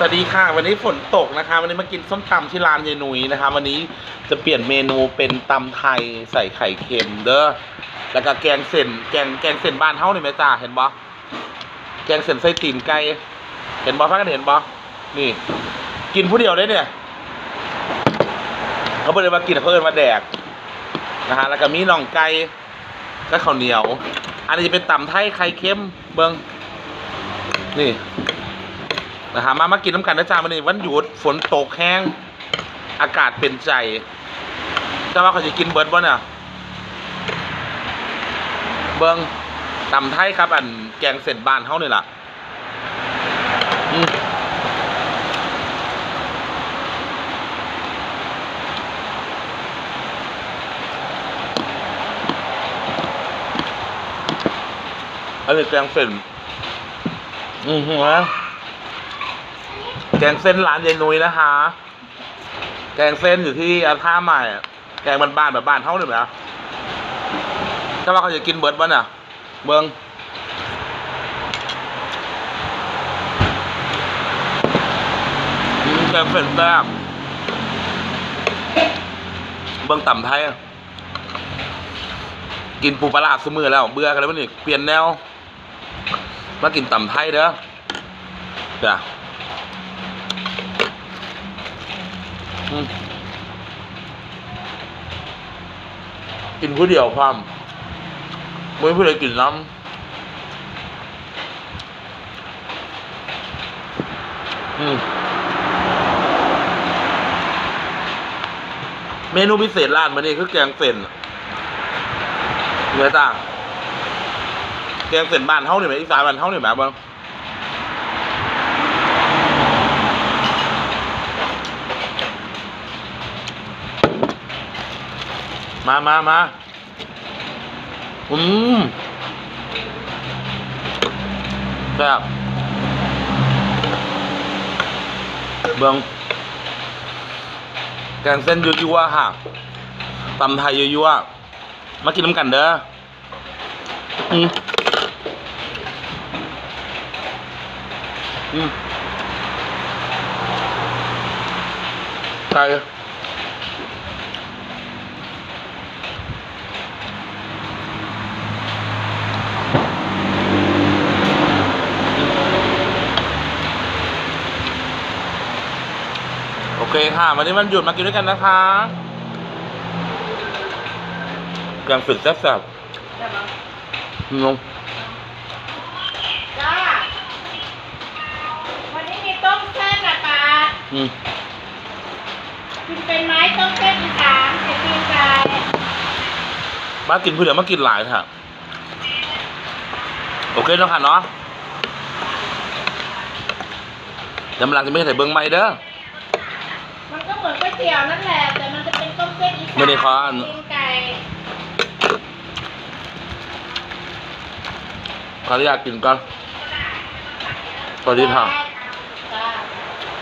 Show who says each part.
Speaker 1: สวัสดีค่ะ วันนี้ฝนตกนะคะ วันนี้มากินส้มตำที่ร้านยายนุ้ยนะคะ วันนี้จะเปลี่ยนเมนูเป็นตำไทยใส่ไข่เค็มเด้อแล้วก็แกงเส้นแกงแกงเส้นบ้านเฮานี่ไหมจ้าเห็นบ่แกงเส้นไส้ตีนไก่เห็นบ่พักกันเห็นบ่นี่ กินผู้เดียวได้เนี่ย เขาไม่ได้มากินเขาเอินมาแดกนะฮะแล้วก็มีน่องไก่ก็ข้าวเหนียว อันนี้จะเป็นตำไทยไข่เค็มเบิ้งนี่ นะฮะมามากินน้ำกันนะจ๊ะวันนี้วันหยุดฝนตกแห้ง อากาศเป็นใจจะว่าเขาจะกินเบิร์ดบ่เนี่ยเบิงตำไทยครับ อันแกงเส้นบ้านเฮานี่ล่ะอืมอันนี้แกงเส้นอือหือ แกงเส้นร้านยายนุ้ยนะคะ แกงเส้นอยู่ที่อาท่าใหม่แกงบ้านๆแบบบ้านเท่าหนึ่งนะถ้าว่าเขาจะกินเบิร์ดบ้าน่ะเบิงอืมแกงเส้นแซ่บเบิงต่ำไทยอะกินปูปลาร้าสมือแล้ว เบื่อกันแล้วนี่เปลี่ยนแนว มากินต่ำไทยเด้อจ้ะ อืม กินผู้เดียวความไม่ผู้ใดกินน้ำเมนูพิเศษร้านมันนี่คือแกงเส้นเนื้อต่าง แกงเส้นบ้านเฮานี่ไหมอีสานบ้านเฮานี่ไหมเบ้า มามามาอืมแบบเบิงแกงเส้นยั่วๆค่ะตำไทยยั่วๆมากินน้ำกันเด้ออืมอืมไก่ เคค่ะ วันนี้วันหยุดมากินด้วยกันนะคะแกงฝึกแซ่บๆงง
Speaker 2: จ้าวันนี้มีต้มเส้นอะปา
Speaker 1: อืม
Speaker 2: กินเป็นไม้ต้มเส้นอีสานใส่ตีนไก่
Speaker 1: มากินผู้เดียวมากินหลายค่ะ โอเคเนาะค่ะเนาะยำลังจะไม่ใส่เบิ้งไม่เด้อ
Speaker 2: มันก็ เหมือนก๋วยเตี๋ยวนั่นแหละ แต่มันจะเป็นต้มเส้นอีสาน
Speaker 1: ไม่ได้ขออัน
Speaker 2: ตีนไก่
Speaker 1: ขออนุญาตกินก่อนสวัสดีค่ะ
Speaker 2: จ้า